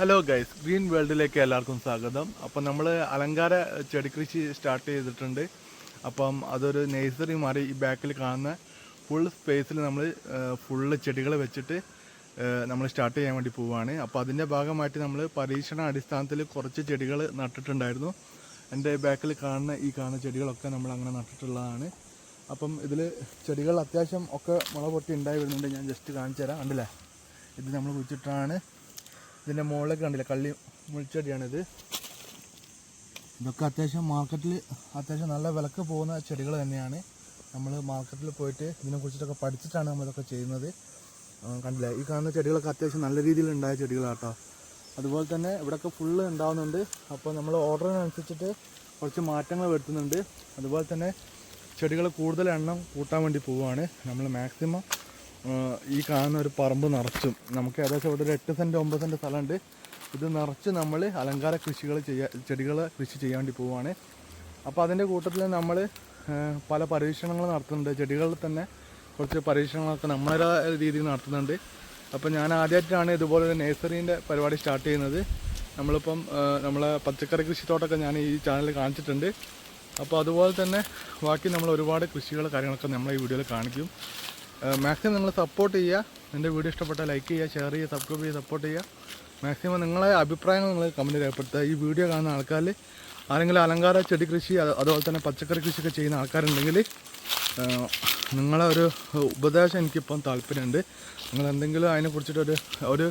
Hello guys green വേൾഡിലേക്ക് എല്ലാവർക്കും സ്വാഗതം. അപ്പം നമ്മൾ അലങ്കാര ചെടികൃഷി സ്റ്റാർട്ട് ചെയ്തിട്ടുണ്ട്. അപ്പം അതൊരു നേഴ്സറി മാറി ഈ ബാക്കിൽ കാണുന്ന ഫുൾ സ്പേസിൽ നമ്മൾ ഫുള്ള് ചെടികൾ വെച്ചിട്ട് നമ്മൾ സ്റ്റാർട്ട് ചെയ്യാൻ വേണ്ടി പോവുകയാണ് അപ്പോൾ അതിന്റെ ഭാഗമായിട്ട് നമ്മൾ പരീക്ഷണ അടിസ്ഥാനത്തിൽ കുറച്ച് ചെടികൾ നട്ടിട്ടുണ്ടായിരുന്നു. എന്റെ ബാക്കിൽ കാണുന്ന ഈ കാണുന്ന ചെടികളൊക്കെ നമ്മൾ അങ്ങനെ നട്ടിട്ടുള്ളതാണ്. അപ്പം ഇതിൽ ചെടികൾ അത്യാവശ്യം ഒക്കെ മുള പൊട്ടി ഉണ്ടായി വരുന്നുണ്ട്. ഞാൻ ജസ്റ്റ് കാണിച്ചു തരാം കണ്ടില്ലേ? ഇത് നമ്മൾ കുഴിച്ചിട്ടാണ്. ഇതിന്റെ മുകളിലൊക്കെ കണ്ടില്ല? കള്ളി മുൾച്ചെടിയാണിത്. ഇതൊക്കെ അത്യാവശ്യം മാർക്കറ്റിൽ അത്യാവശ്യം നല്ല വിലക്ക് പോകുന്ന ചെടികൾ തന്നെയാണ്. നമ്മൾ മാർക്കറ്റിൽ പോയിട്ട് ഇതിനെക്കുറിച്ചിട്ടൊക്കെ പഠിച്ചിട്ടാണ് നമ്മളിതൊക്കെ ചെയ്യുന്നത്. കണ്ടില്ല? ഈ കാണുന്ന ചെടികളൊക്കെ അത്യാവശ്യം നല്ല രീതിയിൽ ഉണ്ടായ ചെടികളാട്ടോ. അതുപോലെ തന്നെ ഇവിടെയൊക്കെ ഫുള്ള് ഉണ്ടാവുന്നുണ്ട്. അപ്പോൾ നമ്മൾ ഓർഡറിനനുസരിച്ചിട്ട് കുറച്ച് മാറ്റങ്ങൾ വരുത്തുന്നുണ്ട്. അതുപോലെ തന്നെ ചെടികൾ കൂടുതൽ എണ്ണം കൂട്ടാൻ വേണ്ടി പോവുകയാണ്. നമ്മൾ മാക്സിമം ഈ കാണുന്ന ഒരു പറമ്പ് നിറച്ചും. നമുക്ക് ഏകദേശം ഇവിടെ ഒരു എട്ട് സെന്റ് ഒമ്പത് സെന്റ് സ്ഥലമുണ്ട്. ഇത് നിറച്ച് നമ്മൾ അലങ്കാര കൃഷികൾ ചെയ്യാ ചെടികൾ കൃഷി ചെയ്യാൻ വേണ്ടി പോവുകയാണ് അപ്പോൾ അതിന്റെ കൂട്ടത്തിൽ നമ്മൾ പല പരീക്ഷണങ്ങൾ നടത്തുന്നുണ്ട്. ചെടികളിൽ തന്നെ കുറച്ച് പരീക്ഷണങ്ങളൊക്കെ നമ്മളുടെ രീതിയിൽ നടത്തുന്നുണ്ട്. അപ്പോൾ ഞാൻ ആദ്യമായിട്ടാണ് ഇതുപോലെ ഒരു നേഴ്സറീന്റെ പരിപാടി സ്റ്റാർട്ട് ചെയ്യുന്നത്. നമ്മളിപ്പം നമ്മളെ പച്ചക്കറി കൃഷിത്തോട്ടൊക്കെ ഞാൻ ഈ ചാനലിൽ കാണിച്ചിട്ടുണ്ട്. അപ്പോൾ അതുപോലെ തന്നെ ബാക്കി നമ്മൾ ഒരുപാട് കൃഷികൾ കാര്യങ്ങളൊക്കെ നമ്മൾ ഈ വീഡിയോയിൽ കാണിക്കും. മാക്സിമം നിങ്ങൾ സപ്പോർട്ട് ചെയ്യുക. എന്റെ വീഡിയോ ഇഷ്ടപ്പെട്ടാൽ ലൈക്ക് ചെയ്യുക ഷെയർ ചെയ്യുക സബ്സ്ക്രൈബ് ചെയ്യുക സപ്പോർട്ട് ചെയ്യുക. മാക്സിമം നിങ്ങളെ അഭിപ്രായങ്ങൾ നിങ്ങൾ കമന്റ് രേഖപ്പെടുത്തുക. ഈ വീഡിയോ കാണുന്ന ആൾക്കാർ ആരെങ്കിലും അലങ്കാര ചെടി കൃഷി അതുപോലെ തന്നെ പച്ചക്കറി കൃഷിയൊക്കെ ചെയ്യുന്ന ആൾക്കാരുണ്ടെങ്കിൽ നിങ്ങളെ ഒരു ഉപദേശം എനിക്കിപ്പം താല്പര്യമുണ്ട്. നിങ്ങൾ എന്തെങ്കിലും അതിനെക്കുറിച്ചിട്ടൊരു ഒരു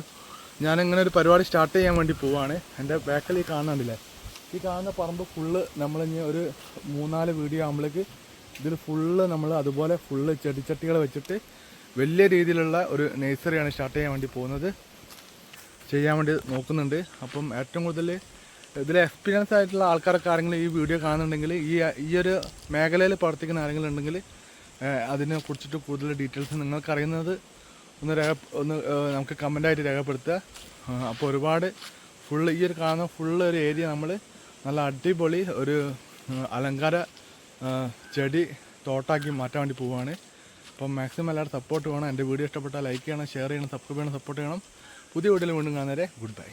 ഞാനിങ്ങനെ ഒരു പരിപാടി സ്റ്റാർട്ട് ചെയ്യാൻ വേണ്ടി പോവാണ്. എന്റെ ബാക്കിൽ ഈ കാണുന്നുണ്ടല്ലേ? ഈ കാണുന്ന പറമ്പ് ഫുള്ള് നമ്മളിനി ഒരു മൂന്നാൽ വീഡിയോ ആകുമ്പോഴേക്ക് ഇതിൽ ഫുള്ള് നമ്മൾ അതുപോലെ ഫുള്ള് ചെടിച്ചട്ടികൾ വെച്ചിട്ട് വലിയ രീതിയിലുള്ള ഒരു നേഴ്സറിയാണ് സ്റ്റാർട്ട് ചെയ്യാൻ വേണ്ടി പോകുന്നത്. ചെയ്യാൻ വേണ്ടി നോക്കുന്നുണ്ട്. അപ്പം ഏറ്റവും കൂടുതൽ ഇതിൽ എക്സ്പീരിയൻസ് ആയിട്ടുള്ള ആൾക്കാരൊക്കെ ആരെങ്കിലും ഈ വീഡിയോ കാണുന്നുണ്ടെങ്കിൽ ഈ ഈ ഒരു മേഖലയിൽ പ്രവർത്തിക്കുന്ന ആരെങ്കിലും ഉണ്ടെങ്കിൽ അതിനെ കുറിച്ചിട്ട് കൂടുതൽ ഡീറ്റെയിൽസ് നിങ്ങൾക്കറിയുന്നത് ഒന്ന് രേഖ ഒന്ന് നമുക്ക് കമന്റായിട്ട് രേഖപ്പെടുത്തുക. അപ്പോൾ ഒരുപാട് ഫുള്ള് ഈ ഒരു കാണുന്ന ഫുള്ള് ഒരു ഏരിയ നമ്മൾ നല്ല അടിപൊളി ഒരു അലങ്കാര ചെടി തോട്ടാക്കി മാറ്റാൻ വേണ്ടി പോവുകയാണ് അപ്പം മാക്സിമം എല്ലാവരും സപ്പോർട്ട് വേണം. എന്റെ വീഡിയോ ഇഷ്ടപ്പെട്ടാൽ ലൈക്ക് ചെയ്യണം ഷെയർ ചെയ്യണം സബ്സ്ക്രൈബ് ചെയ്യണം സപ്പോർട്ട് ചെയ്യണം. പുതിയ വീഡിയോയിൽ വീണ്ടും കാണുന്നവരെ ഗുഡ് ബൈ